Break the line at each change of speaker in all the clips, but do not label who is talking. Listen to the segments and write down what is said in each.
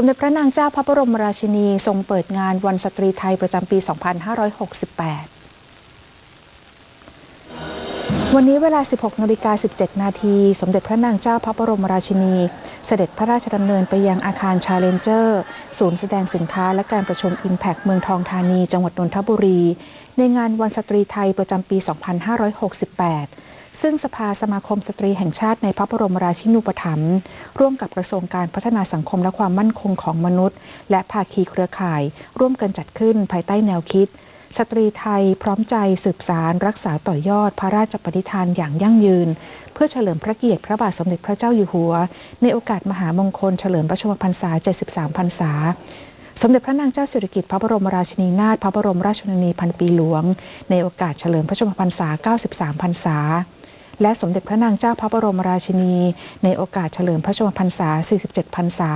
สมเด็จพระนางเจ้าพระบรมราชินีทรงเปิดงานวันสตรีไทยประจำปี 2568 วันนี้เวลา 16นาฬิกา17 นาที สมเด็จพระนางเจ้าพระบรมราชินี เสด็จพระราชดำเนินไปยังอาคารชาเลนเจอร์ ศูนย์แสดงสินค้าและการประชุม Impact เมืองทองธานี จังหวัดนนทบุรี ในงานวันสตรีไทยประจำปี 2568 ซึ่งสภาสมาคมสตรีแห่งชาติในพระบรมราชินูปถัมภ์ร่วมกับกระทรวงการพัฒนาสังคมและความมั่นคงของมนุษย์ และภาคีเครือข่าย ร่วมกันจัดขึ้นภายใต้แนวคิด สตรีไทยพร้อมใจสืบสาร รักษาต่อยอด พระราชปณิธานอย่างยั่งยืน เพื่อเฉลิมพระเกียรติพระบาทสมเด็จพระเจ้าอยู่หัว ในโอกาสมหามงคลเฉลิมพระชนมพรรษา 73 พรรษาสมเด็จพระนางเจ้าสิริกิติ์พระบรมราชินีนาถพระบรมราชชนนีพันปีหลวง ในโอกาสเฉลิมพระชนมพรรษา 93 พรรษา และสมเด็จพระนางเจ้าพระบรมราชินี ในโอกาสเฉลิมพระชนมพรรษา 47 พรรษา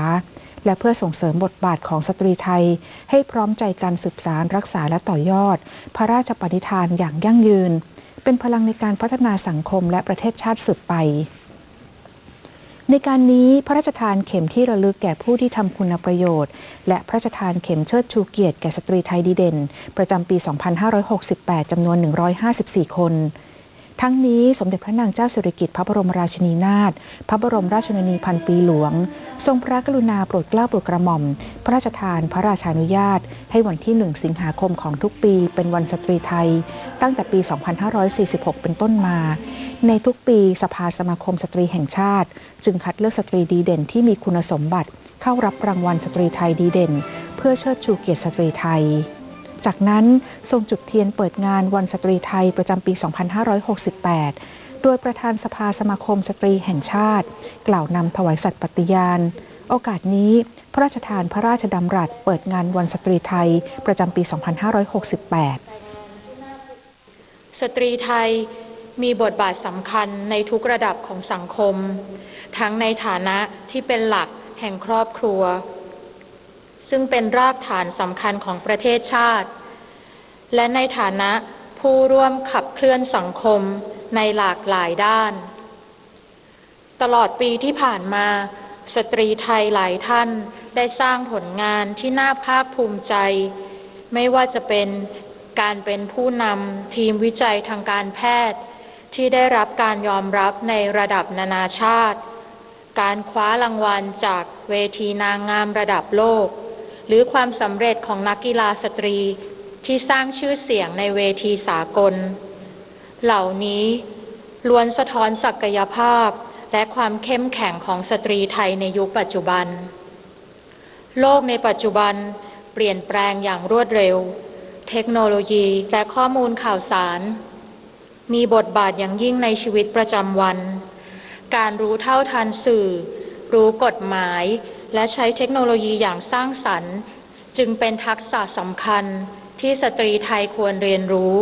และเพื่อส่งเสริมบทบาทของสตรีไทย ให้พร้อมใจการสืบสารรักษาและต่อยอด พระราชปณิธานอย่างยั่งยืน เป็นพลังในการพัฒนาสังคมและประเทศชาติสืบไปในการนี้พระราชทานเข็มที่ระลึกแก่ผู้ที่ทำคุณประโยชน์ และพระราชทานเข็มเชิดชูเกียรติแก่สตรีไทยดีเด่น ประจำปี 2568 จำนวน 154 คน ทั้งนี้สมเด็จพระนางเจ้าสิริกิติ์พระบรมราชินีนาถพระบรมราชนนีพันปีหลวง ทรงพระกรุณาโปรดเกล้าโปรดกระหม่อม พระราชทานพระราชานุญาต ให้วันที่ 1 สิงหาคมของทุกปีเป็นวันสตรีไทย ตั้งแต่ปี 2546 เป็นต้นมา ในทุกปีสภาสมาคมสตรีแห่งชาติ จึงคัดเลือกสตรีดีเด่นที่มีคุณสมบัติ เข้ารับรางวัลสตรีไทยดีเด่น เพื่อเชิดชูเกียรติสตรีไทย จากนั้นทรงจุดเทียนเปิดงานวันสตรีไทยประจำปี 2568 โดยประธานสภาสมาคมสตรีแห่งชาติ กล่าวนำถวายสัตย์ปฏิญาณ โอกาสนี้พระราชทานพระราชดำรัสเปิดงานวันสตรีไทยประจำปี 2568
สตรีไทยมีบทบาทสำคัญในทุกระดับของสังคม ทั้งในฐานะที่เป็นหลักแห่งครอบครัว ซึ่งเป็นรากฐานสำคัญของประเทศชาติ และในฐานะผู้ร่วมขับเคลื่อนสังคมในหลากหลายด้าน ตลอดปีที่ผ่านมา สตรีไทยหลายท่านได้สร้างผลงานที่น่าภาคภูมิใจ ไม่ว่าจะเป็นการเป็นผู้นำทีมวิจัยทางการแพทย์ ที่ได้รับการยอมรับในระดับนานาชาติ การคว้ารางวัลจากเวทีนางงามระดับโลก หรือความสำเร็จของนักกีฬาสตรี ที่สร้างชื่อเสียงในเวทีสากล เหล่านี้ล้วนสะท้อนศักยภาพและความเข้มแข็งของสตรีไทยในยุคปัจจุบัน โลกในปัจจุบันเปลี่ยนแปลงอย่างรวดเร็ว เทคโนโลยีและข้อมูลข่าวสาร มีบทบาทอย่างยิ่งในชีวิตประจำวัน การรู้เท่าทันสื่อ รู้กฎหมาย และใช้เทคโนโลยีอย่างสร้างสรรค์ จึงเป็นทักษะสำคัญ ที่สตรีไทยควรเรียนรู้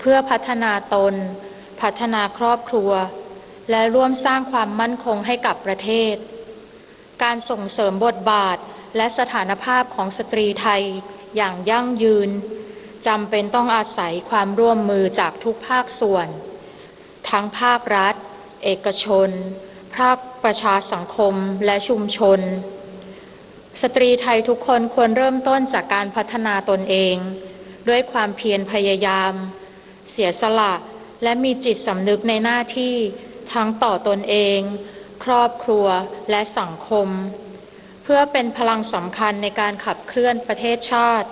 เพื่อพัฒนาตน พัฒนาครอบครัว และร่วมสร้างความมั่นคงให้กับประเทศ การส่งเสริมบทบาทและสถานภาพของสตรีไทยอย่างยั่งยืนจำเป็นต้องอาศัยความร่วมมือจากทุกภาคส่วน ทั้งภาครัฐ เอกชน ภาคประชาสังคมและชุมชน สตรีไทยทุกคนควรเริ่มต้นจากการพัฒนาตนเอง ด้วยความเพียรพยายาม เสียสละและมีจิตสำนึกในหน้าที่ทั้งต่อตนเอง ครอบครัวและสังคม เพื่อเป็นพลังสำคัญในการขับเคลื่อนประเทศชาติ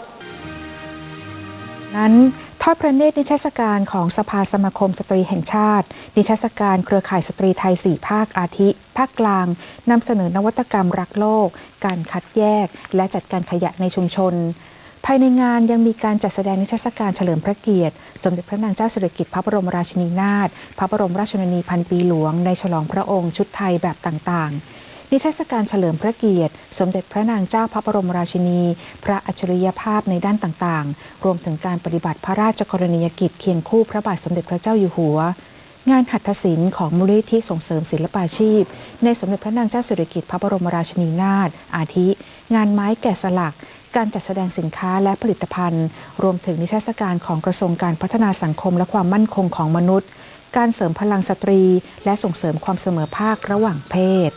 นั้น ทอดพระเนตรนิทรรศการของสภาสมาคมสตรีแห่งชาติ นิทรรศการเครือข่ายสตรีไทยสี่ภาคอาทิ ภาคกลางนำเสนอนวัตกรรมรักโลก การคัดแยก และจัดการขยะในชุมชน ภายในงานยังมีการจัดแสดงนิทรรศการเฉลิมพระเกียรติ สมเด็จพระนางเจ้าสิริกิติ์พระบรมราชินีนาถพระบรมราชชนนีพันปีหลวง ในฉลองพระองค์ชุดไทยแบบต่างๆ นิทรรศการเฉลิมพระเกียรติ สมเด็จพระนางเจ้าพระบรมราชินี พระอัจฉริยภาพในด้านต่างๆ รวมถึงการปฏิบัติพระราชกรณียกิจเคียงคู่พระบาทสมเด็จพระเจ้าอยู่หัว งานหัตถศิลป์ของมูลนิธิส่งเสริมศิลปาชีพ ในสมเด็จพระนางเจ้าสิริกิติ์พระบรมราชินีนาถอาทิ งานไม้แกะสลักการจัดแสดงสินค้าและผลิตภัณฑ์ รวมถึงนิทรรศการของกระทรวงการพัฒนาสังคมและความมั่นคงของมนุษย์ การเสริมพลังสตรี และส่งเสริมความเสมอภาคระหว่างเพศ